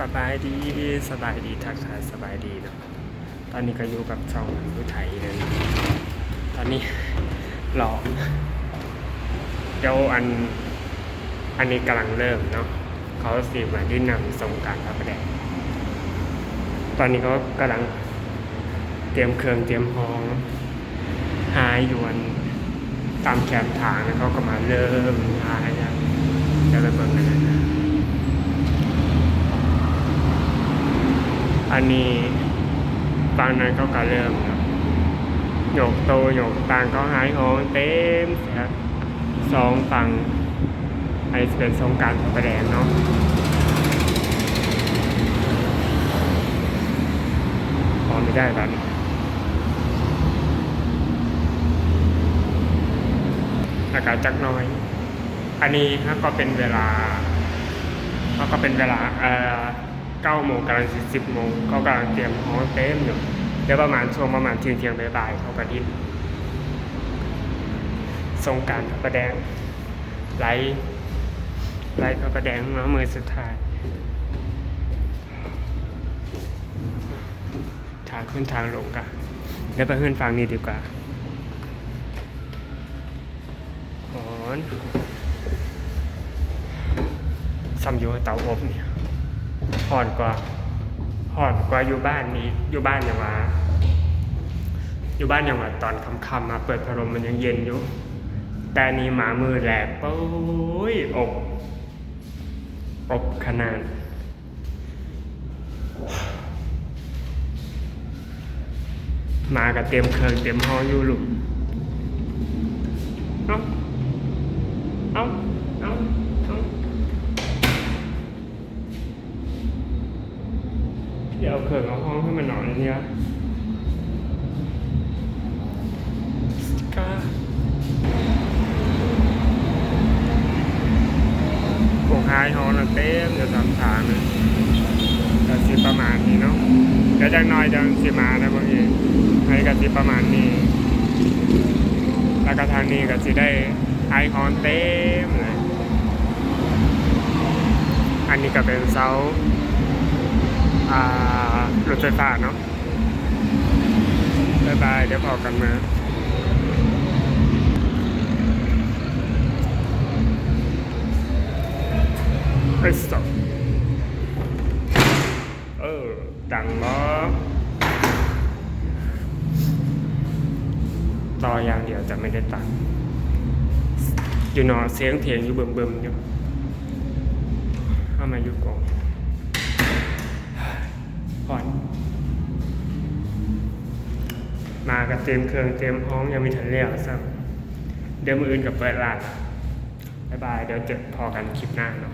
สบายดีสบายดีทักทายสบายดีเนาะตอนนี้ก็อยู่กับช่องผู้ไทยเลยตอนนี้รอเดี๋ยวอันอันนี้กำลังเริ่มเนาะเขาสีมายื่นนำสงการพระประแดงตอนนี้เขากำลังเตรียมเครื่องเตรียมห้องหายยวนตามแคมทางแล้วเขาก็มาเริ่มหายแล้วเดี๋ยวไปเบิ่งกันนะ อันนี้ฟังนั้นเขาก็เริ่มครับโยกโตโยกต่างเขาหายหองเต็มครับสองฝั่งอันนี้เป็นสงกรารประแดงเนาะพอไม่ได้แบบนี้อากาศจักน้อย อันนี้ครับก็เป็นเวลาก็เป็นเวลาเอ่อ เก้าโมงกำลังสิบโมงเขากำลังเตรียมห้องเต็มอยู่เดี๋ยวประมาณช่วงประมาณเที่ยงเที่ยงบ่ายๆเขาก็ดิ้นทรงการพระประแดงไล่ไล่พระประแดงมามือสุดท้ายทางขึ้นทางลงกันเดี๋ยวไปขึ้นฟังนี้ดีกว่าหอนซ้ำอยู่เตาอบเนี่ย ห่อนกว่าห่อนกว่าอยู่บ้านนี้อยู่บ้านอย่างว่าอยู่บ้านอย่างว่าตอนค่ำๆมาเปิดพัดลมมันยังเย็นอยู่ แต่นี้หมามือแหลกปุ้ยอบอบขนาดมากับเตรียมเครื่องเตรียมห้องอยู่ลุมเอ้าเอ้าเอ้าเอ้า เดี๋ยวเอาเขิงเอาห้องให้มันนอนเนี่ยก็โงหายห้องน่ะเต็มเดี๋ยวสามทางเลยแต่สิประมาณนี้เนาะเดี๋ยวจังน้อยจังสิมานะบางทีให้กับสิประมาณนี้แล้วก็ทางนี้ก็สิได้ไอฮอนเต็มเลยอันนี้ก็เป็นเสาอ่า รถไฟฟ้าเนาะบายบาย เดี๋ยวพอกันมาเฮ้สองเออ ดังเนาะต่ออย่างเดียวจะไม่ได้ตังค์อยู่นอเสียงเถียงอยู่เบิ่มๆอยู่เข้ามาอยู่ก่อง ผ่อน มากับเต็มเครื่องเต็มห้องยังมีทันเลี้ยวซ้ำเดี๋ยวมืออื่นกับเปิดร้าน บ๊ายบาย เดี๋ยวเจอพอกันคลิปหน้าเนาะ